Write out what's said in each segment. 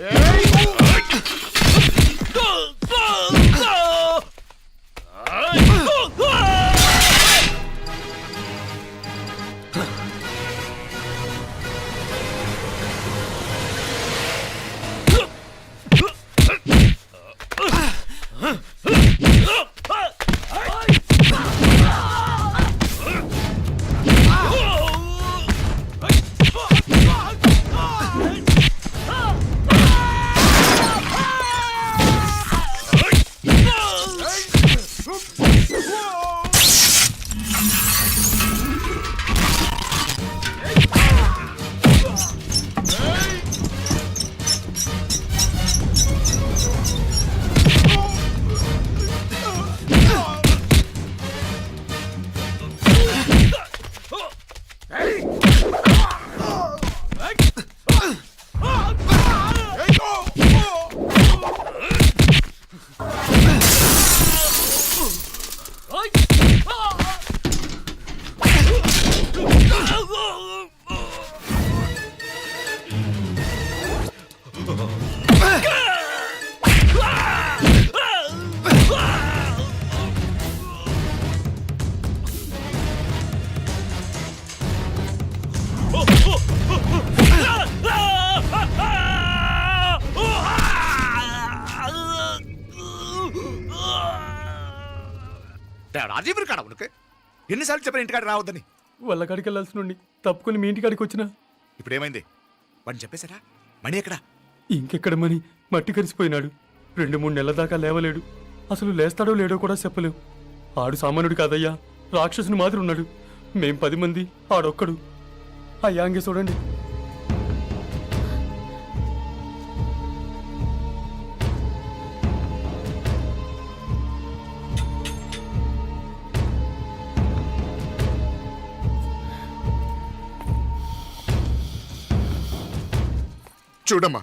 Ei! Rajiv కాడ ఉనకు? ఎన్నిసార్లు చెప్పిన ఇంటికాడ రావద్దని? వాళ్ళ కాడికి వెళ్ళాల్సి నుండి తప్పుకొని మీ ఇంటి కాడికి వచ్చిన? ఇప్పుడు ఏమైంది వాడిని చెప్పేశారా? మణి ఎక్కడ? ఇంకెక్కడ మని మట్టి కరిసిపోయినాడు. రెండు మూడు నెలల దాకా లేవలేడు. అసలు లేస్తాడో లేడో కూడా చెప్పలేం. ఆడు సామాన్యుడు కాదయ్యా. రాక్షసుని మాదిరి ఉన్నాడు. మేం పది మంది ఆడొక్కడు. అయ్యా అంగే చూడండి. చూడమ్మా.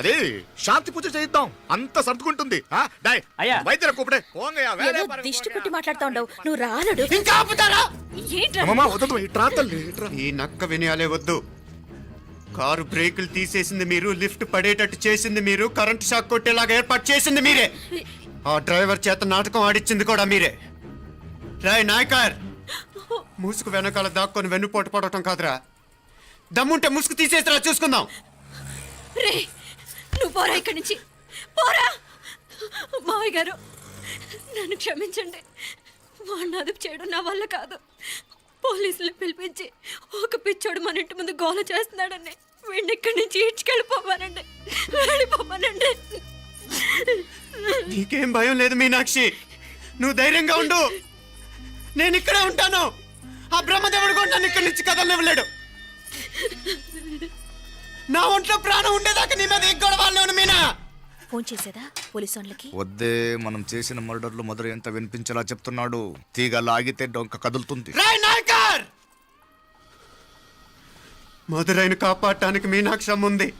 అదే శాంతి పూజ చేయిద్దాం. అంత సర్దుకుంటుంది. ఆ, డేయ్, వైద్యుల కూపడే ఏదో దిష్టి. కొట్టి మాట్లాడుతా ఉండవు. నువ్వు ఇంకా ఆపుతారా? ఏంట్రా? వదదు ఇట్రా తల్లి ఇట్రా ఈ నక్క వినయాలే వద్దు. కారు బ్రేకులు తీసేసింది మీరు లిఫ్ట్ పడేటట్టు చేసింది మీరు కరెంట్ షాక్ కొట్టేలాగా ఏర్పాటు చేసింది మీరే. ఆ డ్రైవర్ చేత నాటకం ఆడిచ్చింది కూడా మీరే. రాయ్ నాయకర్ ముసుగు వెనకాల దాక్కొని వెన్నుపోటు పడటం కాదురా. దమ్ముంటే ముసుగు తీసేసిరా చూసుకుందాం. రే నువ్వు పోరా ఇక్కడి నుంచి. పోరా. మావయ్య గారు నన్ను క్షమించండి. వాడిని అదుపు చేయడం నా వల్ల కాదు. పోలీసులు పిలిపించి ఒక పిచ్చోడు మన ఇంటి ముందు గోల చేస్తున్నాడని వీడిని ఇక్కడి నుంచి ఈడ్చుకెళ్ళిపోమానండి. వెళ్ళిపోమానండి. నీకేం భయం లేదు మీనాక్షి. నువ్వు ధైర్యంగా ఉండు. నేను ఇక్కడే ఉంటాను. ఆ బ్రహ్మదేవుడు కూడా నన్ను ఇక్కడి నుంచి కదలనివ్వలేడు. నా ఒంట్లో ప్రాణం ఉండేదాకా నీ మీద ఫోన్ చేసేదా పోలీసు వాళ్ళకి వద్దే మనం చేసిన మర్డర్లు మొదలు ఎంత వినిపించేలా చెప్తున్నాడు. తీగ లాగితే డొంక కదులుతుంది. మధురైను కాపాడటానికి మీనాక్షి ఉంది